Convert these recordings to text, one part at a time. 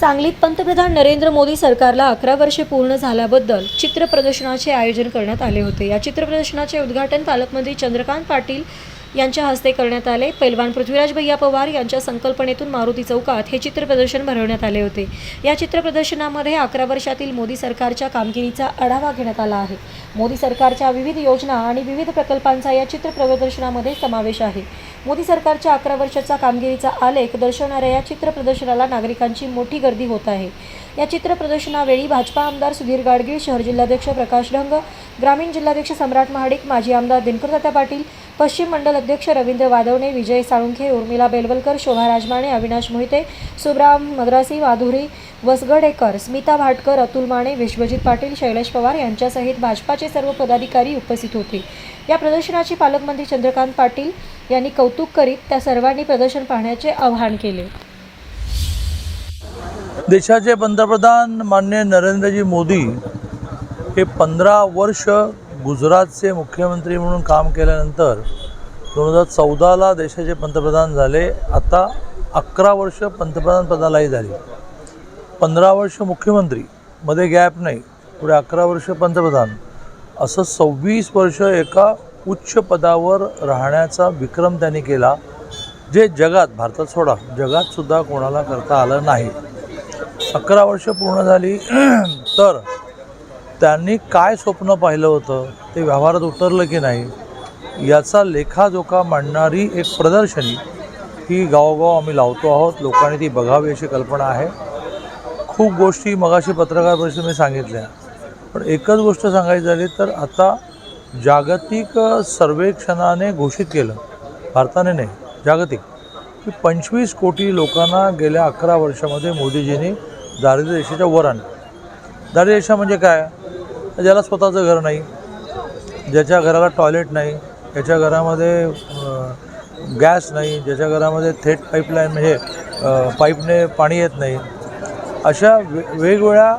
सांगलीत पंतप्रधान नरेंद्र मोदी सरकारला अकरा वर्षे पूर्ण झाल्याबद्दल चित्र प्रदर्शनाचे आयोजन करण्यात आले होते. या चित्र प्रदर्शनाचे उद्घाटन पालकमंत्री चंद्रकांत पाटील यांच्या हस्ते करण्यात आले. पैलवान पृथ्वीराज भैया पवार यांच्या संकल्पनेतून मारुती चौकात हे चित्र प्रदर्शन भरवण्यात आले होते. या चित्र प्रदर्शनामध्ये अकरा वर्षातील मोदी सरकारच्या कामगिरीचा आढावा घेण्यात आला आहे. मोदी सरकारच्या विविध योजना आणि विविध प्रकल्पांचा या चित्र प्रदर्शनामध्ये समावेश आहे. मोदी सरकारच्या अकरा वर्षाचा कामगिरीचा आलेख दर्शवणाऱ्या या चित्र प्रदर्शनाला नागरिकांची मोठी गर्दी होत आहे. या चित्र प्रदर्शनावेळी भाजपा आमदार सुधीर गाडगीळ शहर जिल्हाध्यक्ष प्रकाश ढंग ग्रामीण जिल्हाध्यक्ष सम्राट महाडिक माजी आमदार दिनकरतात्या पाटील पश्चिम मंडल अध्यक्ष रवींद्र वादवणे विजय साळुंखे उर्मिला बेलवलकर शोभा राजमाणे अविनाश मोहिते सुब्राम मद्रासी माधुरी वसगडेकर स्मिता भाटकर अतुल माने विश्वजित पाटील शैलेश पवार यांच्यासहित भाजपाचे सर्व पदाधिकारी उपस्थित होते. या प्रदर्शनाचे पालकमंत्री चंद्रकांत पाटील यांनी कौतुक करीत त्या सर्वांनी प्रदर्शन पाहण्याचे आवाहन केले. देशाचे पंतप्रधान मान्य नरेंद्रजी मोदी हे पंधरा वर्ष गुजरातचे मुख्यमंत्री म्हणून काम केल्यानंतर दोन हजार चौदाला देशाचे पंतप्रधान झाले. आता अकरा वर्ष पंतप्रधान पदालाही झाली. पंधरा वर्ष मुख्यमंत्री मध्ये गॅप नाही पुढे अकरा वर्ष पंतप्रधान. असं सव्वीस वर्ष एका उच्च पदावर राहण्याचा विक्रम त्यांनी केला जे जगात भारतात सोडा जगातसुद्धा कोणाला करता आलं नाही. अकरा वर्ष पूर्ण झाली तर त्यांनी काय स्वप्न पाहिलं होतं ते व्यवहारात उतरलं की नाही याचा लेखाजोखा मांडणारी एक प्रदर्शनी ही गावोगाव आम्ही लावतो आहोत. लोकांनी ती बघावी अशी कल्पना आहे. खूप गोष्टी मगाशी पत्रकार परिषदेत मी सांगितल्या. पण एकच गोष्ट सांगायची झाली तर आता जागतिक सर्वेक्षणाने घोषित केलं. भारताने नाही जागतिक. की पंचवीस कोटी लोकांना गेल्या अकरा वर्षामध्ये मोदीजींनी दारिद्र्य रेषेच्या वर आणलं दारिद्र्य रेषा म्हणजे काय? ज्याला स्वतःचं घर नाही ज्याच्या घराला टॉयलेट नाही ज्याच्या घरामध्ये गॅस नाही ज्याच्या घरामध्ये थेट पाईपलाईन म्हणजे पाईपने पाणी येत नाही अशा वे वेगवेगळ्या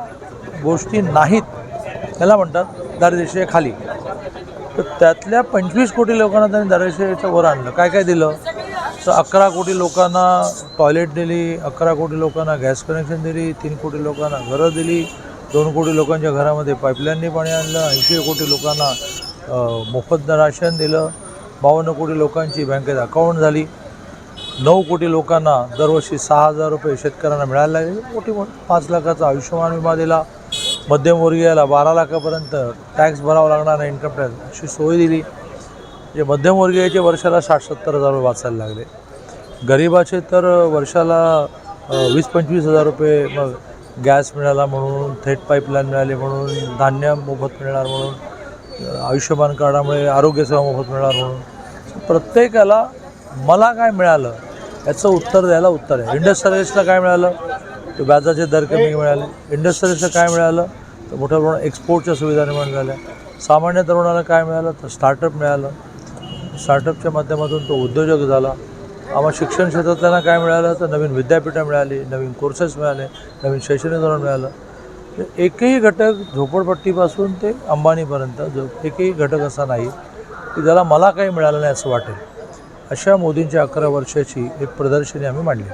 गोष्टी नाहीत त्याला म्हणतात दारिद्र्यखाली तर त्यातल्या पंचवीस कोटी लोकांना त्यांनी दारिद्र्य वर आणलं. काय काय दिलं? तर अकरा कोटी लोकांना टॉयलेट दिली अकरा कोटी लोकांना गॅस कनेक्शन दिली तीन कोटी लोकांना घरं दिली दोन कोटी लोकांच्या घरामध्ये पाईपलाईननी पाणी आणलं ऐंशी कोटी लोकांना मोफत राशन दिलं बावन्न कोटी लोकांची बँकेत अकाउंट झाली. नऊ कोटी लोकांना दरवर्षी सहा हजार रुपये शेतकऱ्यांना मिळायला लागले. मोठी मोठी पाच लाखाचा आयुष्यमान विमा दिला. मध्यमवर्गीयाला बारा लाखापर्यंत टॅक्स भरावा लागणार नाही. इन्कम टॅक्स अशी सोय दिली. जे मध्यमवर्गीयाचे वर्षाला साठ सत्तर हजार रुपये वाचायला लागले. गरिबाचे तर वर्षाला वीस पंचवीस हजार रुपये मग गॅस मिळाला म्हणून थेट पाईपलाईन मिळाली म्हणून धान्य मोफत मिळणार म्हणून आयुष्यमान कार्डामुळे आरोग्यसेवा मोफत मिळणार म्हणून. प्रत्येकाला मला काय मिळालं याचं उत्तर द्यायला उत्तर आहे. इंडस्ट्रियलिस्टला काय मिळालं? तर व्याजाचे दर कमी मिळाले. इंडस्ट्रियलिस्टला काय मिळालं? तर मोठ्या प्रमाणात एक्सपोर्टच्या सुविधा निर्माण झाल्या. सामान्य तरुणाला काय मिळालं? तर स्टार्टअप मिळालं. स्टार्टअपच्या माध्यमातून तो उद्योजक झाला. आम्हाला शिक्षण क्षेत्रातल्यांना काय मिळालं? तर नवीन विद्यापीठं मिळाली नवीन कोर्सेस मिळाले नवीन शैक्षणिक धोरण मिळालं. तर एकही घटक झोपडपट्टीपासून ते अंबानीपर्यंत जो एकही घटक असा नाही की ज्याला मला काही मिळालं नाही असं वाटेल. अशा मोदींच्या अकरा वर्षाची एक प्रदर्शनी आम्ही मांडली.